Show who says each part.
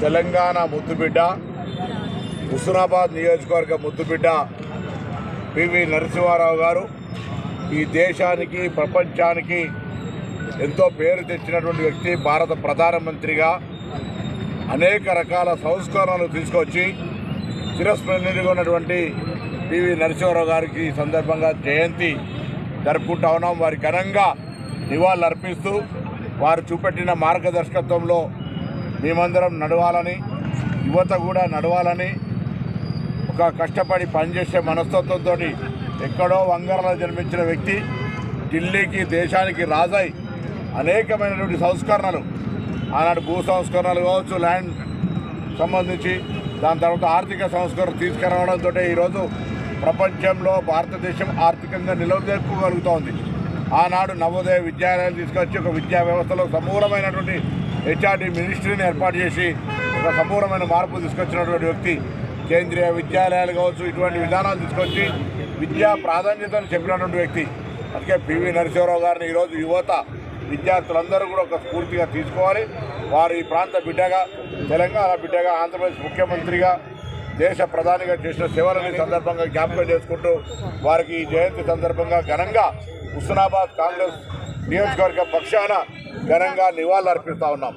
Speaker 1: తెలంగాణ ముద్దుబిడ్డ హుస్నాబాద్ నియోజకవర్గ ముద్దుబిడ్డ పివి నరసింహారావు గారు ఈ దేశానికి ప్రపంచానికి ఎంతో పేరు తెచ్చినటువంటి వ్యక్తి భారత ప్రధానమంత్రిగా అనేక రకాల సంస్కరణలు తీసుకొచ్చి చిరస్మరణీయుడిగా ఉన్నటువంటి పివి నరసింహారావు గారికి ఈ సందర్భంగా జయంతి జరుపుకుంటా ఉన్నాం. వారి ఘనంగా నివాళులు అర్పిస్తూ వారు చూపెట్టిన మార్గదర్శకత్వంలో మేమందరం నడవాలని యువత కూడా నడవాలని ఒక కష్టపడి పనిచేసే మనస్తత్వంతో ఎక్కడో వంగరలో జన్మించిన వ్యక్తి ఢిల్లీకి దేశానికి రాజాయి అనేకమైనటువంటి సంస్కరణలు ఆనాడు భూ సంస్కరణలు కావచ్చు ల్యాండ్ సంబంధించి దాని తర్వాత ఆర్థిక సంస్కరణ తీసుకురావడంతో ఈరోజు ప్రపంచంలో భారతదేశం ఆర్థికంగా నిలదొక్కుగలుగుతోంది ఆనాడు నవోదయ విద్యాలయాలు తీసుకొచ్చి ఒక విద్యా వ్యవస్థలో సమూలమైనటువంటి హెచ్ఆర్డి మినిస్ట్రీని ఏర్పాటు చేసి ఒక సమూలమైన మార్పు తీసుకొచ్చినటువంటి వ్యక్తి. కేంద్రీయ విద్యాలయాలు కావచ్చు ఇటువంటి విధానాలు తీసుకొచ్చి విద్యా ప్రాధాన్యతను చెప్పినటువంటి వ్యక్తి. అందుకే పివి నరసింహారావు గారిని ఈరోజు యువత విద్యార్థులందరూ కూడా ఒక స్ఫూర్తిగా తీసుకోవాలి. వారు ఈ ప్రాంత బిడ్డగా తెలంగాణ బిడ్డగా ఆంధ్రప్రదేశ్ ముఖ్యమంత్రిగా దేశ ప్రధానిగా చేసిన సేవలని సందర్భంగా జ్ఞాపకం చేసుకుంటూ వారికి ఈ జయంతి సందర్భంగా ఘనంగా హుస్నాబాద్ కాంగ్రెస్ నియోజకవర్గ పక్షాన ఘనంగా నివాళులు అర్పిస్తా ఉన్నాం.